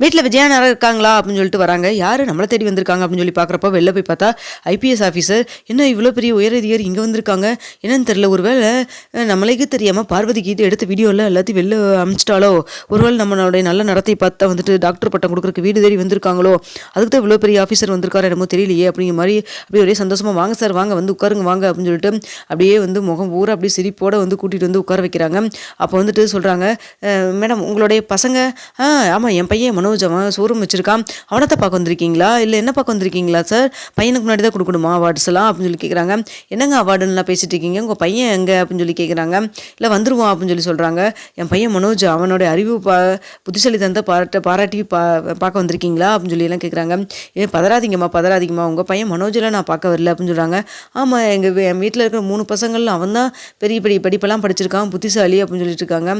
வீட்டில் விஜயானாரா இருக்காங்களா அப்படின்னு சொல்லிட்டு வராங்க. யார்? நம்மளை தேடி வந்திருக்காங்க அப்படின்னு சொல்லி பார்க்குறப்போ வெளில போய் பார்த்தா ஐபிஎஸ் ஆஃபீஸர் என்ன இவ்வளோ பெரிய உயர் இங்கே வந்திருக்காங்க? என்னன்னு தெரில ஒருவேளை அஹ், நம்மளுக்கே தெரியாமல் பார்வதிக்கு இது எடுத்த வீடியோவில் எல்லாத்தையும் வெளில அமிச்சிட்டாலோ ஒருவேளை நம்மளுடைய நல்ல நடத்தை பார்த்தா வந்துட்டு டாக்டர் பட்டம் கொடுக்குறக்கு வீடு தேடி வந்திருக்காங்களோ? அதுக்கு தான் இவ்வளோ பெரிய ஆஃபீஸர் வந்திருக்காரு என்னமோ தெரியலையே அப்படிங்கிற மாதிரி அப்படியே ஒரே சந்தோஷமாக வாங்க சார் வாங்க வந்து உட்காருங்க வாங்க அப்படின்னு சொல்லிட்டு அப்படியே வந்து முகம் ஊற அப்படியே சிரிப்போட வந்து கூட்டிகிட்டு வந்து உட்கார வைக்கிறாங்க. அப்போ வந்துட்டு சொல்கிறாங்க மேடம் உங்களுடைய பசங்க ஆ ஆமாம் என் பையன் மனோஜ் அவன் ஷோரூம் வச்சுருக்கான். அவனை தான் பார்க்க வந்திருக்கீங்களா? இல்லை என்ன பார்க்க வந்திருக்கீங்களா சார் பையனுக்கு முன்னாடி தான் கொடுக்கணுமா அவார்ட்ஸ் எல்லாம் அப்படின்னு சொல்லி கேட்குறாங்க என்னங்க அவார்டுலாம் பேசிட்டு இருக்கீங்க? உங்கள் பையன் எங்கே அப்படின்னு சொல்லி கேட்குறாங்க இல்லை வந்துருவான் அப்படின்னு சொல்லி சொல்கிறாங்க என் பையன் மனோஜ் அவனோட அறிவு பா புத்திசாலி தந்த பாராட்ட பாராட்டி பா பார்க்க வந்திருக்கீங்களா அப்படின்னு சொல்லி எல்லாம் கேட்குறாங்க ஏன் பதறாதீங்கம்மா பதறாதீங்கம்மா. உங்கள் பையன் மனோஜெல்லாம் நான் பார்க்க வரல அப்படின்னு சொல்கிறாங்க ஆமாம் எங்கள் என் வீட்டில் இருக்கிற மூணு பசங்கள் அவன் தான் பெரிய பெரிய படிப்பெல்லாம் படிச்சிருக்கான். புத்திசாலி அப்படின்னு சொல்லிட்டு இருக்காங்க.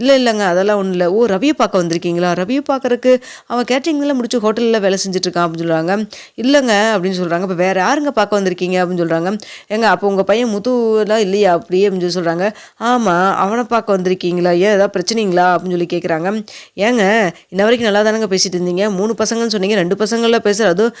இல்லை இல்லைங்க அதெல்லாம் ஒன்றும் இல்லை. ஓ ரவியை பார்க்க வந்திருக்கீங்களா? ரவியை பார்க்கறக்கு அவன் கேட்டரிங்லாம் முடிச்சு ஹோட்டலில் வேலை செஞ்சுட்ருக்கான் அப்படின்னு சொல்கிறாங்க இல்லைங்க அப்படின்னு சொல்கிறாங்க இப்போ வேறு யாருங்க பார்க்க வந்திருக்கீங்க அப்படின்னு சொல்கிறாங்க ஏங்க அப்போ உங்கள் பையன் முத்துலாம் இல்லையா அப்படியே அப்படின்னு சொல்லி சொல்கிறாங்க ஆமாம் அவனை பார்க்க வந்திருக்கீங்களா? ஏன் ஏதாவது பிரச்சனைங்களா? அப்படின்னு சொல்லி கேட்குறாங்க ஏங்க இன்ன வரைக்கும் நல்லா தானங்க பேசிட்டு இருந்தீங்க. மூணு பசங்கன்னு சொன்னீங்க. ரெண்டு பசங்களில் பேசுகிற அதுவும்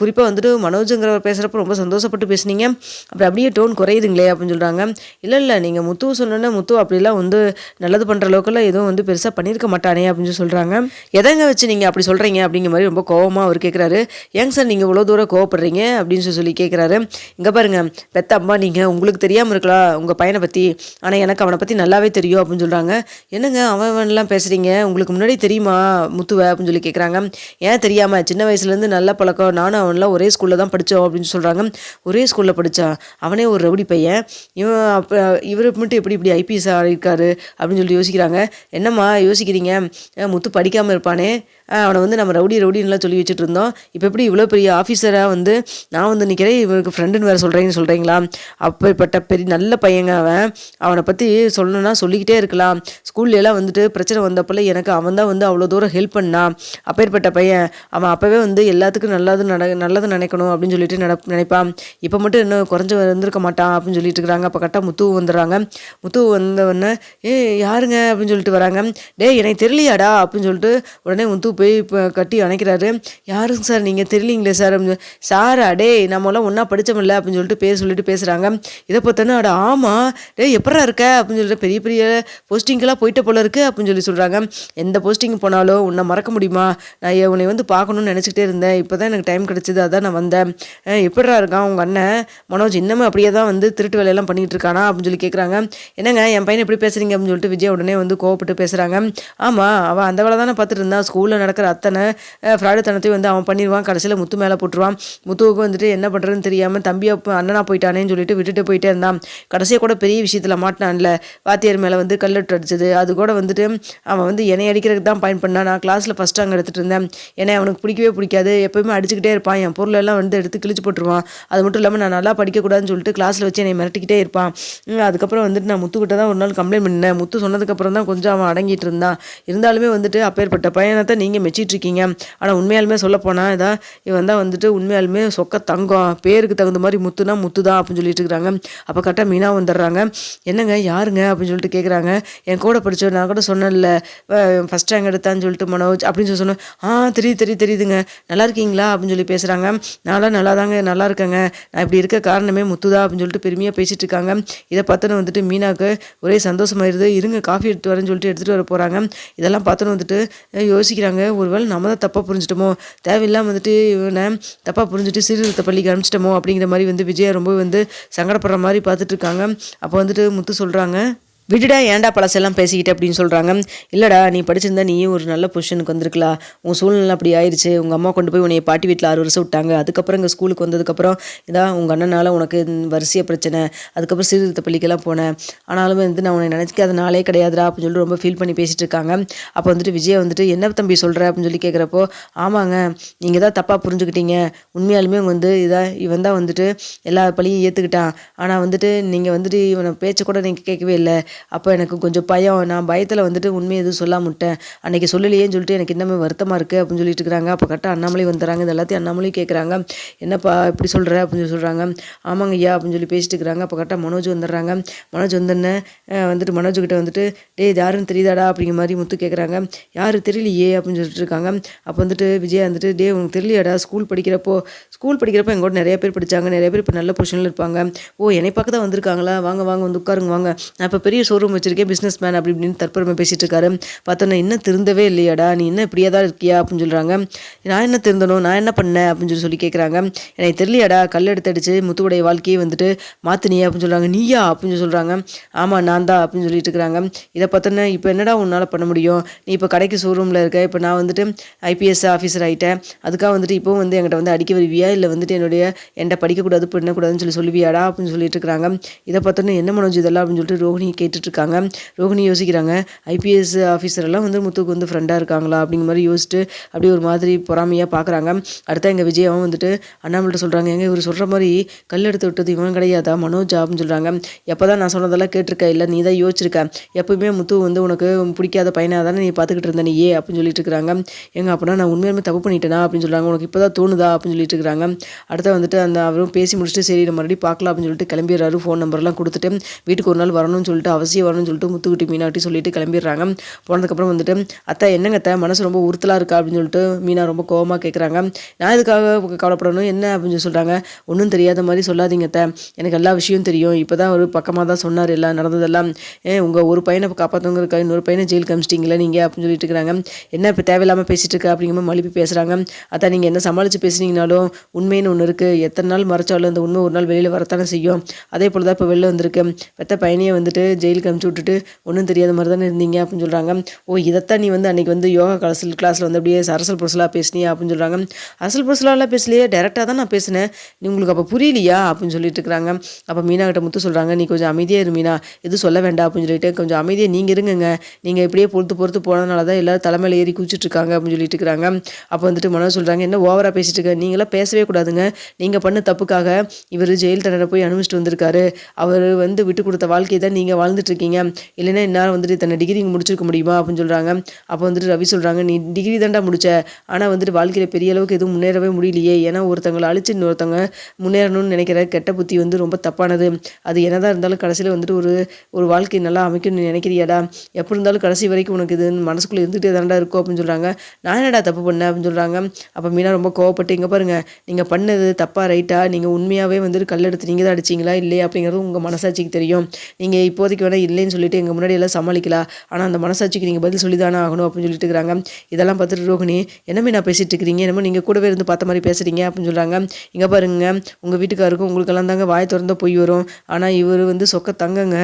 குறிப்பாக வந்துட்டு மனோஜுங்கிறவர் பேசுகிறப்ப ரொம்ப சந்தோஷப்பட்டு பேசுனீங்க. அப்புறம் அப்படியே டோன் குறையுதுங்களே அப்படின்னு சொல்கிறாங்க இல்லை இல்லை நீங்கள் முத்து சொன்னோன்னே முத்து அப்படிலாம் வந்து நல்லது பண்ணுற அளவுக்குலாம் எதுவும் வந்து பெருசாக பண்ணியிருக்க மாட்டானே அப்படின்னு சொல்லி சொல்கிறாங்க எதங்க வச்சு நீங்கள் அப்படி சொல்கிறீங்க அப்படிங்கிற மாதிரி ரொம்ப கோவமாக அவர் கேட்குறாரு ஏங்க சார் நீங்கள் இவ்வளோ தூரம் கோவப்படுறீங்க அப்படின்னு சொல்லி சொல்லி கேட்குறாரு இங்கே பாருங்கள் பெத்த அம்மா நீங்கள் உங்களுக்கு தெரியாமல் இருக்கலாம் உங்கள் பையனை பற்றி ஆனால் எனக்கு அவனை பற்றி நல்லாவே தெரியும் அப்படின்னு சொல்கிறாங்க என்னங்க அவன் அவன்லாம் பேசுகிறீங்க உங்களுக்கு முன்னாடி தெரியுமா முத்துவை அப்படின்னு சொல்லி கேட்குறாங்க ஏன் தெரியாமல் சின்ன வயசுலேருந்து நல்ல பழக்கம். நானும் அவன்லாம் ஒரே ஸ்கூலில் தான் படித்தோம் அப்படின்னு சொல்கிறாங்க ஒரே ஸ்கூலில் படித்தான் அவனே ஒரு ரவுடி பையன். இவன் அப்போ இவர் மட்டும் எப்படி இப்படி ஐபிஎஸ் ஆகிருக்காரு அப்படின்னு சொல்லி யோசிக்கிறாங்க. என்னம்மா யோசிக்கிறீங்க? முத்து படிக்காமல் இருப்பானே. அவனை வந்து நம்ம ரவுடி ரவுடின்லாம் சொல்லி வச்சுட்டு இருந்தோம் இப்போ எப்படி இவ்வளோ பெரிய ஆஃபீஸராக வந்து நான் வந்து நிற்கிறேன் இவருக்கு ஃப்ரெண்டுன்னு வேறு சொல்கிறேன்னு சொல்கிறீங்களா அப்படிப்பட்ட பெரிய நல்ல பையங்க அவன். அவனை பற்றி சொல்லணும்னா சொல்லிக்கிட்டே இருக்கலாம். ஸ்கூல்லலாம் வந்துட்டு பிரச்சனை வந்தப்பல எனக்கு அவன் தான் வந்து அவ்வளோ தூரம் ஹெல்ப் பண்ணான். அப்பேற்பட்ட பையன். அவன் அப்போவே வந்து எல்லாத்துக்கும் நல்லது நட நல்லது நினைக்கணும் அப்படின்னு சொல்லிட்டு நட நினைப்பான். இப்போ மட்டும் இன்னும் குறைஞ்சு வந்திருக்க மாட்டான் அப்படின்னு சொல்லிட்டு இருக்கிறாங்க. அப்போ கரெக்டாக முத்து வந்துடுறாங்க. முத்து வந்த உடனே ஏ யாருங்க? அப்படின்னு சொல்லிட்டு வராங்க. டேய் எனக்கு தெரியலையாடா அப்படின்னு சொல்லிட்டு உடனே முத்து போய் இப்போ கட்டி அணைக்கிறாரு. யாருங்க சார் நீங்கள் தெரியலீங்களே சார் அப்படின்னு சொல்லி, சாரா நம்மளாம் ஒன்றா படித்தமில்ல அப்படின்னு சொல்லிட்டு பேர் சொல்லிட்டு பேசுகிறாங்க இதை பார்த்தோன்னா அட ஆமாம் டே எப்படா இருக்க? அப்படின்னு சொல்லிட்டு பெரிய பெரிய போஸ்டிங்கெல்லாம் போயிட்ட போல இருக்கு அப்படின்னு சொல்லி சொல்கிறாங்க எந்த போஸ்டிங் போனாலும் உன்னை மறக்க முடியுமா? நான் உன்னை வந்து பார்க்கணும்னு நினச்சிக்கிட்டே இருந்தேன். இப்போ தான் எனக்கு டைம் கிடச்சிது. அதான் நான் வந்தேன். எப்படா இருக்கான் உங்கள் அண்ணன்? மனோஜ் இன்னமும் அப்படியே தான் வந்து திருட்டு வேலையெல்லாம் பண்ணிகிட்டு இருக்கானா? அப்படின்னு சொல்லி கேட்குறாங்க என்னங்க என் பையன் எப்படி பேசுறீங்க? அப்படின்னு சொல்லிட்டு விஜய் உடனே வந்து கோவப்பட்டு பேசுகிறாங்க ஆமாம் அவன் அந்த வேலை தானே பார்த்துட்டு இருந்தான் ஸ்கூலில் நடக்கிற அத்தனை ஃப்ராடுத்தனத்தையும் வந்து அவன் பண்ணிடுவான் கடைசியில் முத்து மேலே போட்டுருவான். முத்துவுக்கு வந்துட்டு என்ன பண்ணுறதுன்னு தெரியாமல் தம்பியை அண்ணனா போயிட்டானேன்னு சொல்லிட்டு விட்டுட்டு போயிட்டே இருந்தான். கடைசியாக கூட பெரிய விஷயத்தில் மாட்டினான்ல. வாத்தியார் மேலே வந்து கல்லட்டு அடிச்சது. அது கூட வந்துட்டு அவன் வந்து என்னை அடிக்கிறதுக்கு தான் பயன் பண்ணான். நான் கிளாஸில் ஃபஸ்ட் அங்கே எடுத்துகிட்டு இருந்தேன். ஏன்னா அவனுக்கு பிடிக்கவே பிடிக்காது. எப்போயுமே அடிச்சுக்கிட்டே இருப்பான். என் பொருள் எல்லாம் வந்து எடுத்து கிழிச்சு போட்டுருவான். அது மட்டும் இல்லாமல் நான் நல்லா படிக்கக்கூடாதுன்னு சொல்லிட்டு கிளாஸில் வச்சு என்னை மிரட்டிக்கிட்டே இருப்பான். அதுக்கப்புறம் வந்துட்டு நான் முத்துக்கிட்ட தான் ஒரு நாள் கம்ப்ளைண்ட் பண்ணேன் முத்து சொன்னதுக்கப்புறம் தான் கொஞ்சம் அவன் அடங்கிட்டு இருந்தான். இருந்தாலுமே வந்துட்டு அப்பேற்பட்ட பையனை நீங்கள் மெச்சிட்டு இருக்கீங்க ஆனால் உண்மையாலுமே சொல்ல போனால் இதான் இவன் தான் வந்துட்டு உண்மையாலுமே சொக்க தங்கம் பேருக்கு தகுந்த மாதிரி முத்துனா முத்து தான் அப்படின்னு சொல்லிட்டு இருக்கிறாங்க அப்போ கரெக்டாக மீனா வந்துடுறாங்க. என்னங்க யாருங்க அப்படின்னு சொல்லிட்டு கேட்குறாங்க என் கூட படிச்ச நான் கூட சொன்னேன்ல ஃபஸ்ட் ரேங்க் எடுத்தான்னு சொல்லிட்டு மனோஜ் அப்படின்னு சொல்லி சொன்னேன் ஆ தெரியுது தெரியுது தெரியுதுங்க. நல்லா இருக்கீங்களா அப்படின்னு சொல்லி பேசுகிறாங்க நான்லாம் நல்லா தாங்க நல்லா இருக்கேங்க. நான் இப்படி இருக்க காரணமே முத்துதா அப்படின்னு சொல்லிட்டு பெருமையாக பேசிகிட்டு இருக்காங்க இதை பார்த்தோன்னு வந்துட்டு மீனாக்கு ஒரே சந்தோஷமாயிருது. இருங்க காஃபி எடுத்து வரேன்னு சொல்லிட்டு எடுத்துகிட்டு வர போகிறாங்க இதெல்லாம் பார்த்தோன்னு வந்துட்டு யோசி யோசிக்கிறாங்க. ஒருவேளை நம்ம தான் தப்பாக புரிஞ்சிட்டோமோ தேவையில்லாம வந்துட்டு இவனை தப்பாக புரிஞ்சுட்டு சீர்திருத்த பள்ளிக்கு அனுப்பிச்சிட்டோமோ அப்படிங்கிற மாதிரி வந்து விஜயா ரொம்ப வந்து சங்கடப்படுற மாதிரி பார்த்துட்ருக்காங்க அப்போ வந்துட்டு முத்து சொல்கிறாங்க விடுடா ஏன்டா பழசெல்லாம் பேசிக்கிட்டு அப்படின்னு சொல்கிறாங்க இல்லைடா நீ படிச்சிருந்தா நீயும் ஒரு நல்ல பொசிஷனுக்கு வந்திருக்கலாம். உன் சூழ்நிலை அப்படி ஆயிடுச்சு உங்கள் அம்மா கொண்டு போய் உன்னை பாட்டி வீட்டில் ஆறு வருஷம் விட்டாங்க. அதுக்கப்புறம் இங்கே ஸ்கூலுக்கு வந்ததுக்கப்புறம் இதான் உங்கள் அண்ணனால் உனக்கு வரிசைய பிரச்சனை. அதுக்கப்புறம் சீர்திருத்த பள்ளிக்கெல்லாம் போனேன். ஆனாலும் வந்து நான் உன்னை நினச்சிக்காத நாளே கிடையாதுடா அப்படின்னு சொல்லிட்டு ரொம்ப ஃபீல் பண்ணி பேசிட்டு இருக்காங்க. அப்போ வந்துட்டு விஜய் வந்துட்டு என்ன தம்பி சொல்கிற அப்படின்னு சொல்லி கேட்குறப்போ ஆமாங்க நீங்கள் தான் தப்பாக புரிஞ்சுக்கிட்டீங்க. உண்மையாலுமே இவங்க வந்து இதாக இவன் தான் வந்துட்டு எல்லா பள்ளியும் ஏற்றுக்கிட்டான் ஆனால் வந்துட்டு நீங்கள் வந்துட்டு இவனை பேச்சை கூட நீங்கள் கேட்கவே இல்லை. அப்போ எனக்கு கொஞ்சம் பயம். நான் பயத்தில் வந்துட்டு உண்மையை எதுவும் சொல்ல முட்டேன் அன்னைக்கு சொல்லலையேன்னு சொல்லிட்டு எனக்கு இன்னமே வருத்தமாக இருக்குது அப்படின்னு சொல்லிட்டு இருக்கிறாங்க. அப்போ கரெக்டாக அண்ணாமலை வந்துடுறாங்க. இது எல்லாத்தையும் அண்ணாமலையும் கேட்குறாங்க என்னப்பா இப்படி சொல்கிற அப்படின்னு சொல்லி சொல்கிறாங்க ஆமாங்க ஐயா அப்படின்னு சொல்லி பேசிட்டு இருக்கிறாங்க. அப்போ கரெக்டாக மனோஜ் வந்துடுறாங்க. மனோஜ் வந்தோடனே வந்துட்டு மனோஜ்கிட்ட வந்துட்டு டேய் இது யாருன்னு தெரியுதாடா? அப்படிங்கிற மாதிரி முத்து கேட்குறாங்க யார்? தெரியலையே. அப்படின்னு சொல்லிட்டு இருக்காங்க. அப்போ வந்துட்டு விஜயா வந்துட்டு டே உனக்கு தெரியலையாடா ஸ்கூல் படிக்கிறப்போ ஸ்கூல் படிக்கிறப்போ எங்கூட நிறைய பேர் படிச்சாங்க. நிறைய பேர் இப்போ நல்ல பொசிஷனில் இருப்பாங்க. ஓ என்னை பார்க்க தான் வந்திருக்காங்களா? வாங்க வாங்க வந்து உட்காருங்க வாங்க. நான் இப்போ பெரிய ஷோரூம் வச்சிருக்கேன் பிஸ்னஸ் மேன் அப்படி இப்படின்னு தற்பெருமை பேசிட்டு இருக்காரு. பார்த்தோன்னா இன்னும் திருந்தவே இல்லையாடா? நீ இன்னும் இப்படியே தான் இருக்கியா? அப்படின்னு சொல்கிறாங்க நான் என்ன திருந்தணும்? நான் என்ன பண்ணேன்? அப்படின்னு சொல்லி சொல்லி கேட்குறாங்க எனக்கு தெரியலையாடா? கல் எடுத்து அடிச்சு முத்துவுடைய வாழ்க்கையை வந்துட்டு மாற்றினியா அப்படின்னு சொல்கிறாங்க நீயா? அப்படின்னு சொல்லி சொல்கிறாங்க ஆமாம் நான் தான் அப்படின்னு சொல்லிட்டு இருக்கிறாங்க இதை பார்த்தோன்னா இப்போ என்னடா உன்னால் பண்ண முடியும்? நீ இப்போ கடைக்கு ஷோரூமில் இருக்க. இப்போ நான் வந்துட்டு ஐபிஎஸ் ஆஃபீஸர் ஆகிட்டேன் அதுக்காக வந்துட்டு இப்போ வந்து என்கிட்ட வந்து அடிக்க வருவியா? இல்லை வந்துட்டு என்னுடைய என்கிட்ட படிக்கக்கூடாது பண்ணக்கூடாதுன்னு சொல்லி சொல்லுவியாடா? அப்படின்னு சொல்லிட்டு இருக்கிறாங்க இதை பார்த்தோன்னா என்ன மனோஜ் இதெல்லாம்? அப்படின்னு சொல்லிட்டு ரோஹினி கேட்டு இருக்காங்க ரோஹிணி யோசிக்கிறாங்க ஐபிஎஸ் ஆஃபீஸர் எல்லாம் வந்து முத்துக்கு வந்து ஃப்ரெண்டாக இருக்காங்களா அப்படிங்கிற மாதிரி யோசிச்சுட்டு அப்படியே ஒரு மாதிரி பொறாமையாக பார்க்குறாங்க அடுத்த எங்கள் விஜயாவும் வந்துட்டு அண்ணாமல்கிட்ட சொல்கிறாங்க எங்கள் இவர் சொல்கிற மாதிரி கல் எடுத்து விட்டது இவன் கிடையாதா? மனோஜ் அப்படின்னு சொல்கிறாங்க எப்போ தான் நான் சொன்னதெல்லாம் கேட்டிருக்க இல்லை நீ தான் யோசிச்சிருக்க. எப்பவுமே முத்து வந்து உனக்கு பிடிக்காத பையனாக தானே நீ பார்த்துக்கிட்டு இருந்த நீ ஏ அப்படின்னு சொல்லிட்டு இருக்கிறாங்க எங்கள் அப்படின்னா நான் உண்மையுமே தப்பு பண்ணிட்டேனா? அப்படின்னு சொல்கிறாங்க உனக்கு இப்போ தான் தோணுதா? அப்படின்னு சொல்லிட்டு இருக்கிறாங்க அடுத்து வந்துட்டு அந்த அவரும் பேசி முடிச்சுட்டு சரி நம்ம மறுபடியும் பார்க்கலாம் அப்படின்னு சொல்லிட்டு கிளம்பிடுறாரு. ஃபோன் நம்பர்லாம் கொடுத்துட்டு வீட்டுக்கு ஒரு நாள் வரணும்னு சொல்லிட்டு அவசியம் வரணும்னு சொல்லிட்டு முத்துக்குட்டி மீனாட்டி சொல்லிட்டு கிளம்பிடுறாங்க. போனதுக்கப்புறம் வந்துட்டு அத்தை என்னங்க அத்தை? மனசு ரொம்ப உறுத்தலாக இருக்கா? அப்படின்னு சொல்லிட்டு மீனா ரொம்ப கோவமாக கேட்குறாங்க நான் இதுக்காக கவலைப்படணும்? என்ன? அப்படின்னு சொல்லி சொல்கிறாங்க ஒன்றும் தெரியாத மாதிரி சொல்லாதீங்க அத்தை. எனக்கு எல்லா விஷயம் தெரியும். இப்போ தான் ஒரு பக்கமாக தான் சொன்னார் எல்லாம் நடந்ததெல்லாம். ஏன் உங்கள் ஒரு பையனை காப்பாற்றவங்க இருக்கா இன்னொரு பையனை ஜெயில் காமிச்சிட்டிங்களா நீங்கள் அப்படின்னு சொல்லிட்டு இருக்கிறாங்க. என்ன இப்போ தேவையில்லாமல் பேசிட்டு இருக்கா? அப்படிங்கிற மாதிரி மழுப்பி பேசுகிறாங்க அதான் நீங்கள் என்ன சமாளித்து பேசுனீங்கனாலும் உண்மைன்னு ஒன்று இருக்குது எத்தனை நாள் மறைச்சாலும் அந்த உண்மை ஒரு நாள் வெளியில் வரத்தானே செய்யும். அதே போல் தான் இப்போ வெளில வந்திருக்கு. பெத்த பையனையே வந்துட்டு ஜெயில் ஜெயிலுக்கு அனுப்பிச்சி விட்டுட்டு ஒன்றும் தெரியாத மாதிரி தானே இருந்தீங்க? அப்படின்னு சொல்கிறாங்க ஓ இதைத்தான் நீ வந்து அன்றைக்கி வந்து யோகா கிளாஸில் கிளாஸில் வந்து அப்படியே அரசல் புரசலாக பேசினியா? அப்படின்னு சொல்கிறாங்க அரசல் புரசலாலாம் பேசலையே டேரெக்டாக தான் நான் பேசினேன். நீ உங்களுக்கு அப்போ புரியலையா? அப்படின்னு சொல்லிட்டு இருக்கிறாங்க. அப்போ மீனா கிட்ட முத்து சொல்கிறாங்க நீ கொஞ்சம் அமைதியாக இரு மீனா. எதுவும் சொல்ல வேண்டாம் அப்படின்னு சொல்லிட்டு கொஞ்சம் அமைதியாக நீங்கள் இருங்கங்க. நீங்கள் இப்படியே பொறுத்து பொறுத்து போனதுனால தான் எல்லாரும் தலைமையில் ஏறி குச்சிட்டு அப்படின்னு சொல்லிட்டு இருக்கிறாங்க. அப்போ வந்துட்டு மனோ சொல்கிறாங்க என்ன ஓவராக பேசிட்டு இருக்க? நீங்களாம் பேசவே கூடாதுங்க. நீங்கள் பண்ண தப்புக்காக இவர் ஜெயில் தண்டனை போய் அனுபவிச்சுட்டு வந்திருக்காரு. அவர் வந்து விட்டு கொடுத்த வாழ்க்கையை தான் நீங்கள் வாழ்ந்து இருக்கீங்க இல்லைன்னா இந்நேரம் வந்துட்டு தன்னை டிகிரி முடிச்சிருக்க முடியுமா அப்படின்னு சொல்கிறாங்க அப்போ வந்துட்டு ரவி சொல்கிறாங்க நீ டிகிரி தாண்டா முடிச்ச. ஆனால் வந்துட்டு வாழ்க்கையில் பெரிய அளவுக்கு எதுவும் முன்னேறவே முடியலையே. ஏன்னா ஒருத்தங்களை அழிச்சு இன்னொருத்தவங்க முன்னேறணும்னு நினைக்கிற கெட்ட புத்தி வந்து ரொம்ப தப்பானது. அது என்னதான் இருந்தாலும் கடைசியில் வந்துட்டு ஒரு ஒரு வாழ்க்கை நல்லா அமைக்கணும்னு நினைக்கிறியாடா? எப்படி இருந்தாலும் கடைசி வரைக்கும் உனக்கு இது மனசுக்குள்ளே இருந்துகிட்டே தாண்டா இருக்கும் அப்படின்னு சொல்கிறாங்க நான் என்னடா தப்பு பண்ணேன்? அப்படின்னு சொல்கிறாங்க அப்போ மீனா ரொம்ப கோவப்பட்டு இங்கே பாருங்கள் நீங்கள் பண்ணது தப்பாக ரைட்டாக நீங்கள் உண்மையாகவே வந்துட்டு கல்லெடுத்து நீங்கள் தான் அடிச்சிங்களா? இல்லையா? அப்படிங்கிறது உங்கள் மனசாட்சிக்கு தெரியும். நீங்கள் இப்போதைக்கு வேணால் இல்லைன்னு சொல்லிட்டு எங்கள் முன்னாடி எல்லாம் சமாளிக்கலாம் ஆனால் அந்த மனசாட்சிக்கு நீங்கள் பதில் சொல்லி தானே ஆகணும் அப்படின்னு சொல்லிட்டு இருக்கிறாங்க. இதெல்லாம் பார்த்துட்டு ரோகிணி என்னமே நான் பேசிகிட்டு இருக்கிறீங்க? என்னமோ நீங்கள் கூடவே இருந்து பார்த்த மாதிரி பேசுகிறீங்க அப்படின்னு சொல்கிறாங்க இங்கே பாருங்க உங்கள் வீட்டுக்காருக்கும் உங்களுக்கெல்லாம் தாங்க வாய் திறந்தால் பொய் வரும். ஆனால் இவர் வந்து சொக்க தங்கங்க.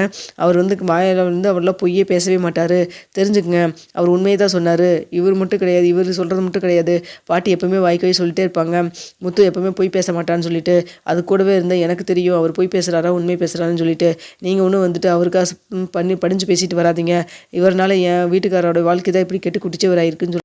அவர் வந்து வாயில் வந்து அவரெல்லாம் பொய்யே பேசவே மாட்டார். தெரிஞ்சுக்கங்க அவர் உண்மையை தான் சொன்னார். இவர் மட்டும் கிடையாது இவர் சொல்கிறது மட்டும் கிடையாது. பாட்டி எப்போவுமே வாய்க்கவே சொல்லிட்டே இருப்பாங்க. முத்து எப்போவுமே பொய் பேச மாட்டான்னு சொல்லிட்டு அது கூடவே இருந்தால் எனக்கு தெரியும். அவர் பொய் பேசுகிறாரா உண்மை பேசுகிறாருன்னு சொல்லிட்டு. நீங்கள் ஒன்றும் வந்துட்டு அவருக்காக பண்ணி படிஞ்சு பேசிட்டு வராதீங்க. இவர்னால என் வீட்டுக்காரோட வாழ்க்கை தான் இப்படி கெட்டு குட்டிச்சவராயிருக்குன்னு சொல்லி